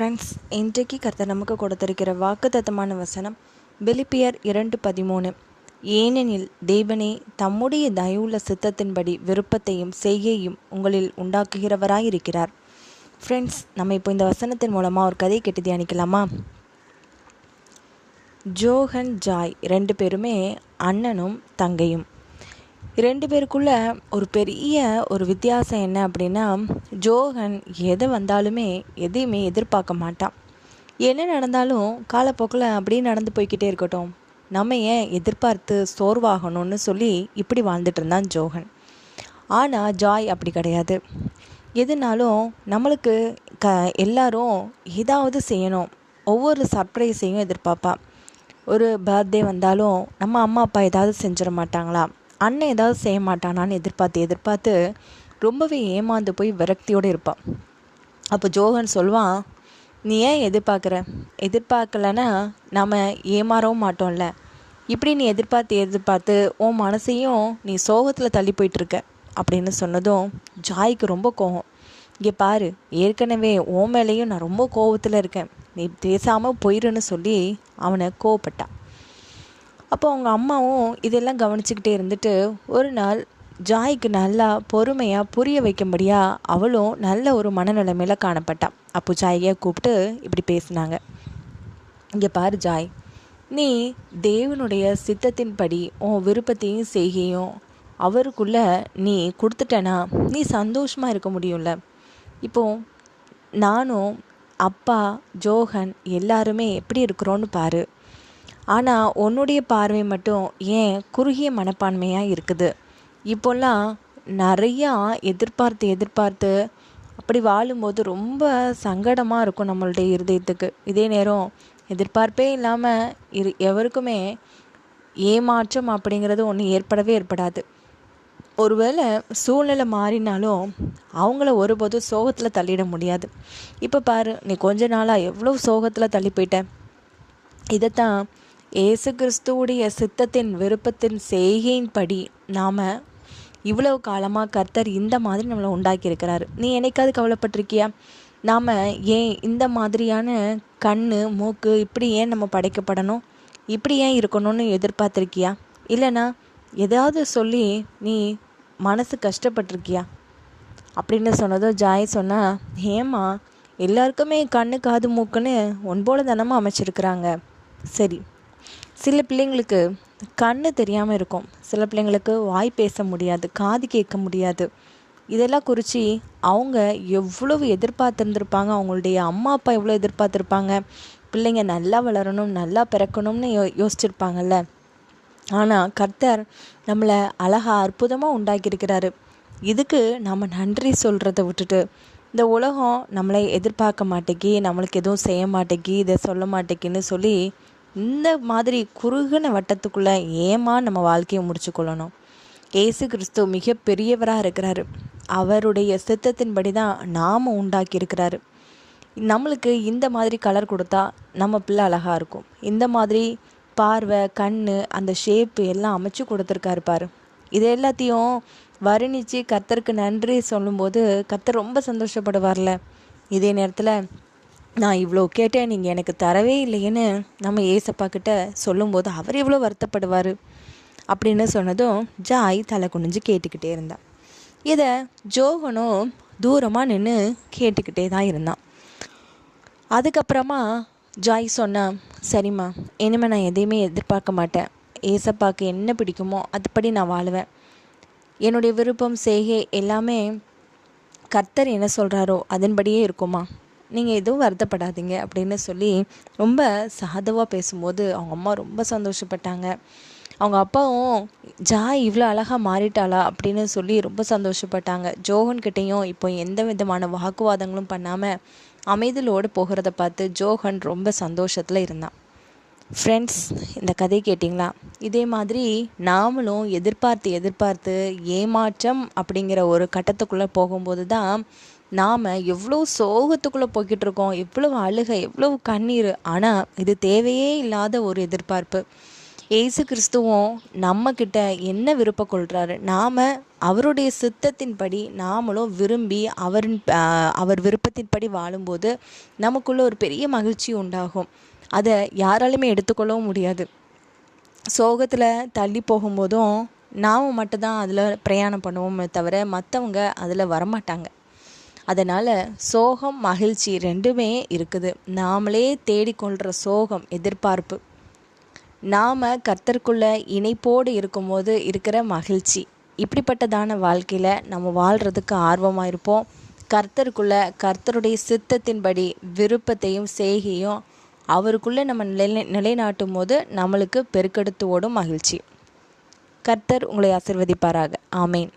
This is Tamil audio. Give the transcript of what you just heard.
ஃப்ரெண்ட்ஸ் இன்றைக்கு கர்த்தர் நமக்கு கொடுத்திருக்கிற வாக்குத்தத்தமான வசனம் பிலிப்பியர் இரண்டு பதிமூணு. ஏனெனில் தேவனே தம்முடைய தயவுள்ள சித்தத்தின்படி விருப்பத்தையும் செய்கையும் உங்களில் உண்டாக்குகிறவராயிருக்கிறார். ஃப்ரெண்ட்ஸ் நம்ம இப்போ இந்த வசனத்தின் மூலமாக ஒரு கதையை கேட்டு தியானிக்கலாமா? ஜோஹன் ஜாய் ரெண்டு பேருமே அண்ணனும் தங்கையும். ரெண்டு பேருக்குள்ள ஒரு பெரிய ஒரு வித்தியாசம் என்ன அப்படின்னா ஜோகன் எதை வந்தாலுமே எதையுமே எதிர்பார்க்க மாட்டான். என்ன நடந்தாலும் காலப்போக்கில் அப்படியே நடந்து போய்கிட்டே இருக்கட்டும். நம்ம ஏன் எதிர்பார்த்து சோர்வாகணும்னு சொல்லி இப்படி வாழ்ந்துட்டு இருந்தான் ஜோகன். ஆனால் ஜாய் அப்படி கிடையாது. எதுனாலும் நம்மளுக்கு க எல்லாரும் ஏதாவது செய்யணும். ஒவ்வொரு சர்ப்ரைஸையும் எதிர்பார்ப்பா. ஒரு பர்த்டே வந்தாலும் நம்ம அம்மா அப்பா ஏதாவது செஞ்சிட மாட்டாங்களா? அண்ணன் ஏதாவது செய்ய மாட்டானான்னு எதிர்பார்த்து எதிர்பார்த்து ரொம்பவே ஏமாந்து போய் விரக்தியோடு இருப்பான். அப்போ ஜோகன் சொல்வான் நீ ஏன் எதிர்பார்க்குற? எதிர்பார்க்கலன்னா நம்ம ஏமாறவும் மாட்டோம்ல. இப்படி நீ எதிர்பார்த்து எதிர்பார்த்து உன் மனசையும் நீ சோகத்தில் தள்ளி போயிட்டுருக்க. அப்படின்னு சொன்னதும் ஜாய்க்கு ரொம்ப கோபம் இங்கே பாரு ஏற்கனவே ஓ மேலேயும் நான் ரொம்ப கோவத்தில் இருக்கேன். நீ பேசாமல் போயிருன்னு சொல்லி அவனை கோவப்பட்டான். அப்போ அவங்க அம்மாவும் இதெல்லாம் கவனிச்சுக்கிட்டே இருந்துட்டு ஒரு நாள் ஜாய்க்கு நல்லா பொறுமையாக புரிய வைக்கும்படியாக அவளும் நல்ல ஒரு மனநிலைமையில் காணப்பட்டான் அப்போ ஜாயை கூப்பிட்டு இப்படி பேசினாங்க. இங்கே பாரு ஜாய் நீ தேவனுடைய சித்தத்தின்படி உன் விருப்பத்தையும் செய்கையும் அவருக்குள்ள நீ கொடுத்துட்டனா நீ சந்தோஷமாக இருக்க முடியும்ல. இப்போ நானும் அப்பா ஜோகன் எல்லாருமே எப்படி இருக்கிறோன்னு பாரு. ஆனால் உன்னுடைய பார்வை மட்டும் ஏன் குறுகிய மனப்பான்மையாக இருக்குது? இப்போல்லாம் நிறையா எதிர்பார்த்து எதிர்பார்த்து அப்படி வாழும்போது ரொம்ப சங்கடமாக இருக்கும் நம்மளுடைய இருதயத்துக்கு. இதே நேரம் எதிர்பார்ப்பே இல்லாமல் இரு எவருக்குமே ஏமாற்றம் அப்படிங்கிறது ஒன்று ஏற்படவே ஏற்படாது. ஒருவேளை சூழ்நிலை மாறினாலும் அவங்கள ஒருபோதும் சோகத்தில் தள்ளிட முடியாது. இப்போ பாரு நீ கொஞ்ச நாளாக எவ்வளோ சோகத்தில் தள்ளி போயிட்ட? இதைத்தான் ஏசு கிறிஸ்துவுடைய சித்தத்தின் விருப்பத்தின் செய்கையின்படி நாம் இவ்வளவு காலமாக கர்த்தர் இந்த மாதிரி நம்மளை உண்டாக்கியிருக்கிறாரு. நீ என்னைக்காவது கவலைப்பட்டிருக்கியா? நாம் ஏன் இந்த மாதிரியான கண் மூக்கு இப்படி ஏன் நம்ம படைக்கப்படணும்? இப்படி ஏன் இருக்கணும்னு எதிர்பார்த்துருக்கியா? இல்லைனா எதாவது சொல்லி நீ மனசு கஷ்டப்பட்டிருக்கியா? அப்படின்னு சொன்னதும் ஜாய் சொன்னால் ஏம்மா எல்லாருக்குமே கண்ணு காது மூக்குன்னு ஒன்போல தானமாக அமைச்சிருக்கிறாங்க. சரி சில பிள்ளைங்களுக்கு கண் தெரியாமல் இருக்கும். சில பிள்ளைங்களுக்கு வாய் பேச முடியாது காது கேட்க முடியாது. இதெல்லாம் குறித்து அவங்க எவ்வளவு எதிர்பார்த்துருந்துருப்பாங்க அவங்களுடைய அம்மா அப்பா எவ்வளோ எதிர்பார்த்துருப்பாங்க பிள்ளைங்க நல்லா வளரணும் நல்லா பிறக்கணும்னு யோ யோசிச்சிருப்பாங்கல்ல. ஆனால் கர்த்தர் நம்மளை அழகாக அற்புதமாக உண்டாக்கியிருக்கிறாரு. இதுக்கு நம்ம நன்றி சொல்கிறத விட்டுட்டு இந்த உலகம் நம்மளை எதிர்பார்க்க மாட்டேங்கி நம்மளுக்கு எதுவும் செய்ய மாட்டேங்கி இதை சொல்ல மாட்டேங்கின்னு சொல்லி இந்த மாதிரி குறுகின வட்டத்துக்குள்ளே ஏமா நம்ம வாழ்க்கையை முடிச்சு கொள்ளணும் ஏசு கிறிஸ்து மிக பெரியவராக இருக்கிறாரு. அவருடைய சித்தத்தின்படி தான் நாம் உண்டாக்கி இருக்கிறாரு. நம்மளுக்கு இந்த மாதிரி கலர் கொடுத்தா நம்ம பிள்ளை அழகாக இருக்கும். இந்த மாதிரி பார்வை கண் அந்த ஷேப்பு எல்லாம் அமைச்சு கொடுத்துருக்காரு பாரு. இது எல்லாத்தையும் வர்ணித்து கர்த்தருக்கு நன்றி சொல்லும்போது கர்த்தர் ரொம்ப சந்தோஷப்படுவார்ல. இதே நேரத்தில் நான் இவ்வளோ கேட்டேன் நீங்கள் எனக்கு தரவே இல்லையேன்னு நம்ம ஏசப்பா கிட்ட சொல்லும்போது அவர் எவ்வளோ வருத்தப்படுவார் அப்படின்னு சொன்னதும் ஜாய் தலை குனிஞ்சு கேட்டுக்கிட்டே இருந்தான் இதை ஜோகனும் தூரமாக நின்று கேட்டுக்கிட்டே தான் இருந்தான் அதுக்கப்புறமா ஜாய் சொன்னான் சரிம்மா இனிமேல் நான் எதையுமே எதிர்பார்க்க மாட்டேன். ஏசப்பாக்கு என்ன பிடிக்குமோ அதுபடி நான் வாழுவேன். என்னுடைய விருப்பம் செய்கை எல்லாமே கர்த்தர் என்ன சொல்கிறாரோ அதன்படியே இருக்குமா? நீங்கள் எதுவும் வருத்தப்படாதீங்க அப்படின்னு சொல்லி ரொம்ப சாதவாக பேசும்போது அவங்க அம்மா ரொம்ப சந்தோஷப்பட்டாங்க. அவங்க அப்பாவும் ஜா இவ்வளோ அழகாக மாறிட்டாளா? அப்படின்னு சொல்லி ரொம்ப சந்தோஷப்பட்டாங்க. ஜோகன்கிட்டையும் இப்போ எந்த விதமான வாக்குவாதங்களும் பண்ணாமல் அமைதலோடு போகிறத பார்த்து ஜோகன் ரொம்ப சந்தோஷத்தில் இருந்தான். ஃப்ரெண்ட்ஸ் இந்த கதை கேட்டிங்களா? இதே மாதிரி நாமளும் எதிர்பார்த்து எதிர்பார்த்து ஏமாற்றம் அப்படிங்கிற ஒரு கட்டத்துக்குள்ளே போகும்போது தான் நாம் எவ்வளோ சோகத்துக்குள்ளே போய்கிட்டு இருக்கோம் எவ்வளவு அழுகை எவ்வளவு கண்ணீர் ஆனால் இது தேவையே இல்லாத ஒரு எதிர்பார்ப்பு. ஏசு கிறிஸ்துவும் நம்மக்கிட்ட என்ன விருப்பம் கொள்கிறாரு நாம் அவருடைய சித்தத்தின்படி நாமளும் விரும்பி அவரின் அவர் விருப்பத்தின்படி வாழும்போது நமக்குள்ள ஒரு பெரிய மகிழ்ச்சி உண்டாகும். அதை யாராலுமே எடுத்துக்கொள்ளவும் முடியாது. சோகத்தில் தள்ளி போகும்போதும் நாம் மட்டும்தான் அதில் பிரயாணம் பண்ணுவோமே தவிர மற்றவங்க அதில் வரமாட்டாங்க. அதனால் சோகம் மகிழ்ச்சி ரெண்டுமே இருக்குது. நாமளே தேடிக்கொள்கிற சோகம் எதிர்பார்ப்பு. நாம் கர்த்தருக்குள்ள இணைப்போடு இருக்கும்போது இருக்கிற மகிழ்ச்சி. இப்படிப்பட்டதான வாழ்க்கையில் நம்ம வாழ்கிறதுக்கு ஆர்வமாக இருப்போம். கர்த்தருக்குள்ள கர்த்தருடைய சித்தத்தின்படி விருப்பத்தையும் செய்கையும் அவருக்குள்ளே நம்ம நிலை நிலைநாட்டும் போது நம்மளுக்கு பெருக்கெடுத்து ஓடும் மகிழ்ச்சி. கர்த்தர் உங்களை ஆசிர்வதிப்பாராக. ஆமேன்.